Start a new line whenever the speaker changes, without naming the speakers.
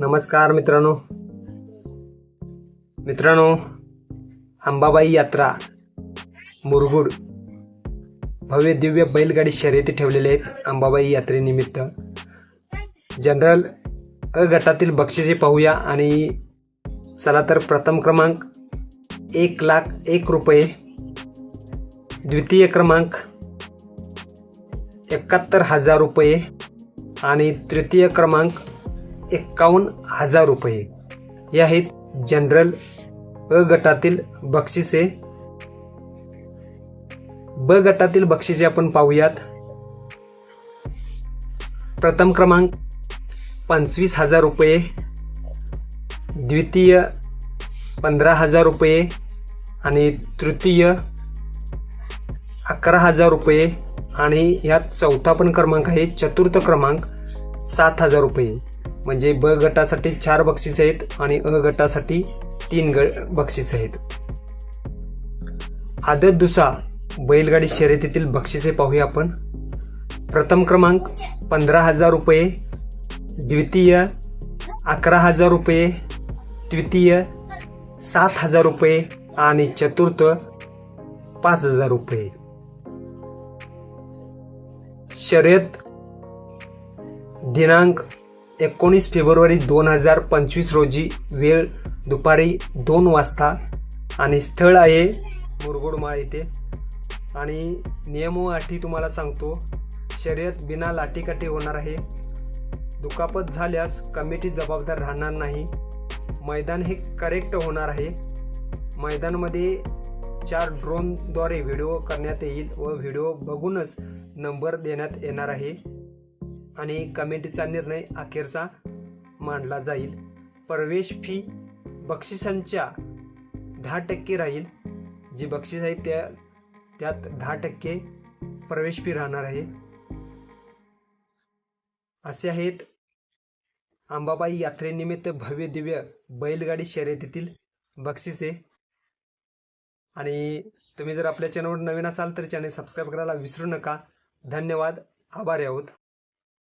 नमस्कार मित्रांनो. मित्रांनो अंबाबाई यात्रा मुरगुड. भव्य दिव्य बैलगाडी शर्यती ठेवलेले आहेत अंबाबाई यात्रेनिमित्त जनरल अ गटातील बक्षिसे पाहूया आणि चला तर प्रथम क्रमांक एक लाख एक रुपये द्वितीय क्रमांक एकाहत्तर हजार रुपये आणि तृतीय क्रमांक एक्कावन्न हजार रुपये. हे आहेत जनरल अ गटातील बक्षिसे ब गटातील बक्षिसे आपण पाहूयात. प्रथम क्रमांक पंचवीस हजार रुपये द्वितीय पंधरा हजार रुपये आणि तृतीय अकरा हजार रुपये आणि यात चौथा पण क्रमांक आहे चतुर्थ क्रमांक सात हजार रुपये. म्हणजे ब गटासाठी चार बक्षीस आहेत आणि अ गटासाठी तीन ग बक्षीस आहेत. आदत दुसा बैलगाडी शर्यतीतील बक्षिसे पाहूया आपण. प्रथम क्रमांक पंधरा हजार रुपये. द्वितीय अकरा हजार रुपये. तृतीय सात हजार रुपये. आणि चतुर्थ पाच हजार रुपये. शर्यत दिनांक एकोणीस फेब्रुवारी दोन हजार पंचवीस रोजी वेळ दुपारी दोन वाजता आणि स्थळ आहे मुरगुडमाळ येथे आणि नियम व अटी तुम्हाला सांगतो शर्यत बिना लाठीकाठी होणार आहे. दुखापत झाल्यास कमिटी जबाबदार राहणार नाही. मैदान हे करेक्ट होणार आहे. मैदानमध्ये चार ड्रोनद्वारे व्हिडिओ करण्यात येईल व व्हिडिओ बघूनच नंबर देण्यात येणार आहे. आणि कमिटीचा निर्णय अखेरचा मांडला जाईल. प्रवेश फी बक्षिसांच्या दहा टक्के राहील. जी बक्षीस आहे त्या त्यात दहा टक्के प्रवेश फी राहणार आहे. असे आहेत अंबाबाई यात्रेनिमित्त भव्य दिव्य बैलगाडी शर्यतीतील बक्षिसे. आणि तुम्ही जर आपल्या चॅनलवर नवीन असाल तर चॅनल सबस्क्राईब करायला विसरू नका. धन्यवाद. आभारी आहोत.